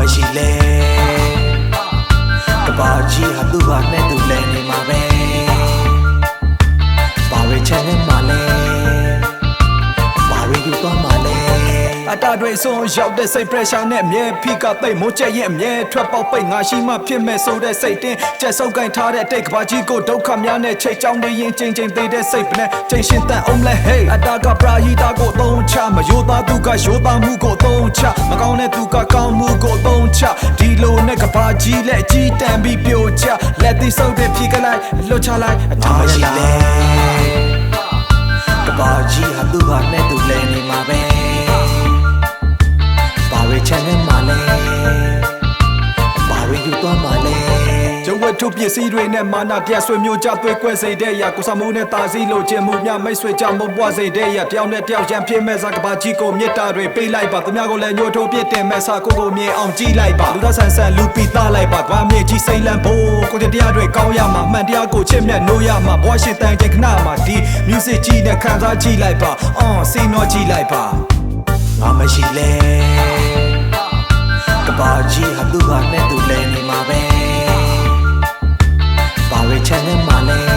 မရှိလဲကဘာကြီးဟာသူ့ဟာနဲ့သူလဲနေမှာပဲဘာပဲချမ်းနဲ့မှာ တွေဆုံးရောက်တဲ့စိတ် pressure နဲ့အမြဲဖိကသိမ့်မိုးချက်ရင်အမြဲထွက်ပေါက်ပိတ်ငါရှိမှဖြစ်မဲ့ဆိုတဲ့စိတ်တင်းကြက်စုပ်ကင်ထားတဲ့တိတ်ကဘာကြီးကိုဒုက္ခများနဲ့ချိတ်ချောင်းနေရင်ချိန်ချိန်သေးတဲ့စိတ်ပနဲ့ချိန်ရှင်တန်အောင်လဲ hey အတာကပရာဟိတာကိုသုံးချမယိုသားသူကယိုသားမှုကိုသုံးချမကောင်းတဲ့သူကကောင်းမှုကိုသုံးချဒီလိုနဲ့ကဘာကြီးလက်ကြီးတန်ပြီးပြိုချလက်သီးဆုပ်တဲ့ဖြီးကလိုက်လွတ်ချလိုက်အထာအားရရှိလာလဲကဘာကြီးဟာသူ့ဟာနဲ့သူလဲ ဘာဝေချန်နေမှာလဲဘာဝေယူသွားမှာလဲကျဝတ်ထုပစ္စည်းတွေနဲ့မာနပြတ်ဆွေမျိုးကြသွေးကွဲစေတဲ့ရာကိုစမှုနဲ့တာစည်းလို့ခြင်းမှုများမိတ်ဆွေကြမုံပွားစေတဲ့ရာတယောက်နဲ့တယောက်ရန်ဖြစ်မဲ့စားကဘာကြီးကိုမြစ်တာတွေပေးလိုက်ပါသူများကိုလည်းညှို့ထိုးပြစ်တင်မဲ့စားကိုကိုမြင်အောင်ကြည့်လိုက်ပါလူသားဆန်ဆန်လူပီသားလိုက်ပါကဘာမြေကြီးစိတ်လန့်ဖို့ကိုတဲ့တရားတွေကောင်းရမှာမှန်တရားကိုချစ်မြတ်နိုးရမှာဘွားရှိတန်ကြခဏမှာဒီ music ကြီးနဲ့ခံစားကြည့်လိုက်ပါအော်စိတ်တော့ကြည့်လိုက်ပါ သူ့ဟာနဲ့သူလဲနေမှာပဲဘာဝေချန်နေမှာလဲဘာဝေယူသွားမှာလဲ